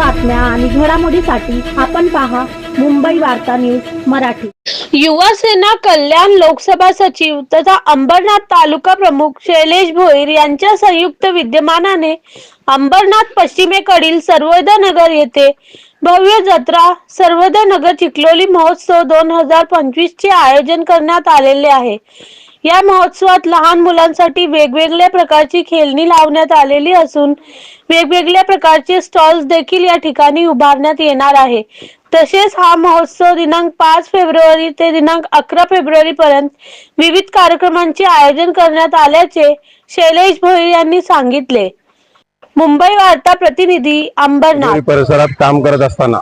बातम्या आणि घडामोडीसाठी आपण पहा मुंबई वार्ता न्यूज मराठी. युवा सेना कल्याण लोकसभा सचिव तथा अंबरनाथ तालुका प्रमुख शैलेश भोईर यांच्या संयुक्त विद्यमानाने अंबरनाथ पश्चिमेकडील सर्वोदय नगर येथे भव्य जत्रा सर्वोदय नगर चिखलोली महोत्सव दोन हजार पंचवीस चे आयोजन करण्यात आलेले आहे. या महोत्सवात लहान मुलांसाठी वेगवेगळ्या प्रकारची खेळणी लावण्यात आलेली असून वेगवेगळ्या प्रकारचे स्टॉल्स देखील या ठिकाणी उभारण्यात येणार आहे. तसेच हा महोत्सव दिनांक पाच फेब्रुवारी ते दिनांक अकरा फेब्रुवारी पर्यंत विविध कार्यक्रमांचे आयोजन करण्यात आल्याचे शैलेश भोईर यांनी सांगितले. मुंबई वार्ता प्रतिनिधी अंबरनाथ. परिसरात काम करत असताना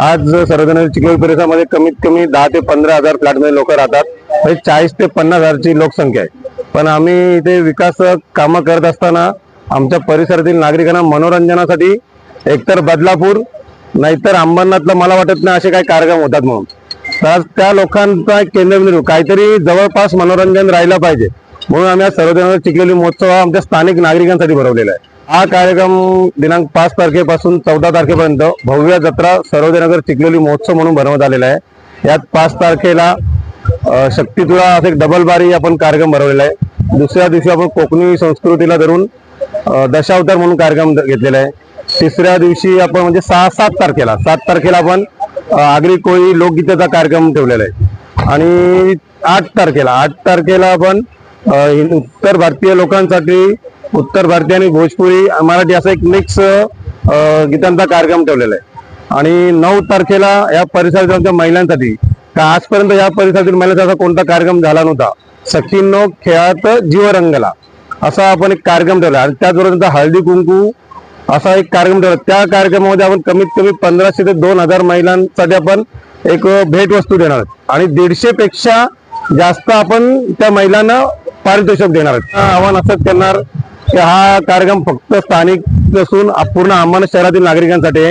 आज सर्वजण चिखल परिसरामध्ये कमीत कमी दहा ते पंधरा हजार फ्लॅटमध्ये लोक राहतात. म्हणजे चाळीस ते पन्नास हजारची लोकसंख्या आहे. पण आम्ही इथे विकास कामं करत असताना आमच्या परिसरातील नागरिकांना मनोरंजनासाठी एकतर बदलापूर नाहीतर अंबरनाथला मला वाटत नाही असे काही कार्यक्रम होतात म्हणून. तर त्या लोकांचा केंद्रबिंदू काहीतरी जवळपास मनोरंजन राहिलं पाहिजे. म्हणून आम्ही आज सर्वजण चिखलेली महोत्सव हा आमच्या स्थानिक नागरिकांसाठी भरवलेला आहे. हा कार्यक्रम दिनांक पाच तारखेपासून चौदा तारखेपर्यंत भव्य जत्रा सर्वजनगर चिखलेली महोत्सव म्हणून भरवण्यात आलेला आहे. यात पाच तारखेला अ, शक्तीतुळा असं एक डबल बारी आपण कार्यक्रम भरवलेला आहे. दुसऱ्या दिवशी आपण कोकणी संस्कृतीला धरून दशावतार म्हणून कार्यक्रम घेतलेला आहे. तिसऱ्या दिवशी आपण म्हणजे सहा सात तारखेला सात तारखेला आपण आगरी कोळी लोकगीताचा कार्यक्रम ठेवलेला आहे. आणि आठ तारखेला आठ तारखेला आपण उत्तर भारतीय लोकांसाठी उत्तर भारतीय आणि भोजपुरी मराठी असा एक मिक्स गीतांचा कार्यक्रम ठेवलेला आहे. आणि नऊ तारखेला या परिसरात महिलांसाठी का आजपर्यंत या परिसरातील महिलांचा असा कोणता कार्यक्रम झाला नव्हता? सखींनो खेळात जीवरंगला. असा आपण एक कार्यक्रम ठेवला. आणि त्याचबरोबर त्यांचा हळदी कुंकू असा एक कार्यक्रम ठेवला. त्या कार्यक्रमामध्ये आपण कमीत कमी पंधराशे ते दोन हजार महिलांसाठी आपण एक भेटवस्तू देणार आहोत. आणि दीडशे पेक्षा जास्त आपण त्या महिलांना पारितोषिक देणार आहोत. आव्हान असंच करणार की हा कार्यक्रम फक्त स्थानिक नसून पूर्ण आम्हाला शहरातील नागरिकांसाठी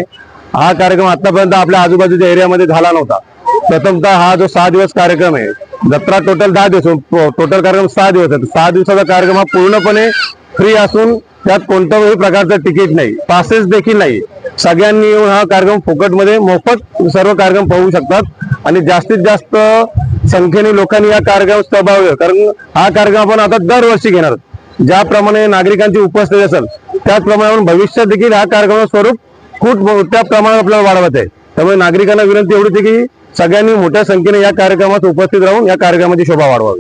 हा कार्यक्रम आतापर्यंत आपल्या आजूबाजूच्या एरियामध्ये झाला नव्हता. प्रथमतः हा जो सहा दिवस कार्यक्रम आहे जत्रा टोटल दहा दिवस टोटल कार्यक्रम सहा दिवस आहे सहा दिवसाचा कार्यक्रम हा पूर्णपणे फ्री असून त्यात कोणत्याही प्रकारचं तिकीट नाही. पासेस देखील नाही. सगळ्यांनी येऊन हा कार्यक्रम फुकटमध्ये मोफत सर्व कार्यक्रम पाहू शकतात. आणि जास्तीत जास्त संख्येने लोकांनी या कार्यक्रम सहभागी कारण हा कार्यक्रम आपण आता दरवर्षी घेणार ज्याप्रमाणे नागरिकांची उपस्थिती असेल त्याचप्रमाणे आपण भविष्यात देखील हा कार्यक्रमाचं स्वरूप खूप मोठ्या प्रमाणात आपल्याला वाढवत आहे. त्यामुळे नागरिकांना विनंती एवढीच की सगळ्यांनी मोठ्या संख्येने या कार्यक्रमात उपस्थित राहून या कार्यक्रमाची शोभा वाढवावी.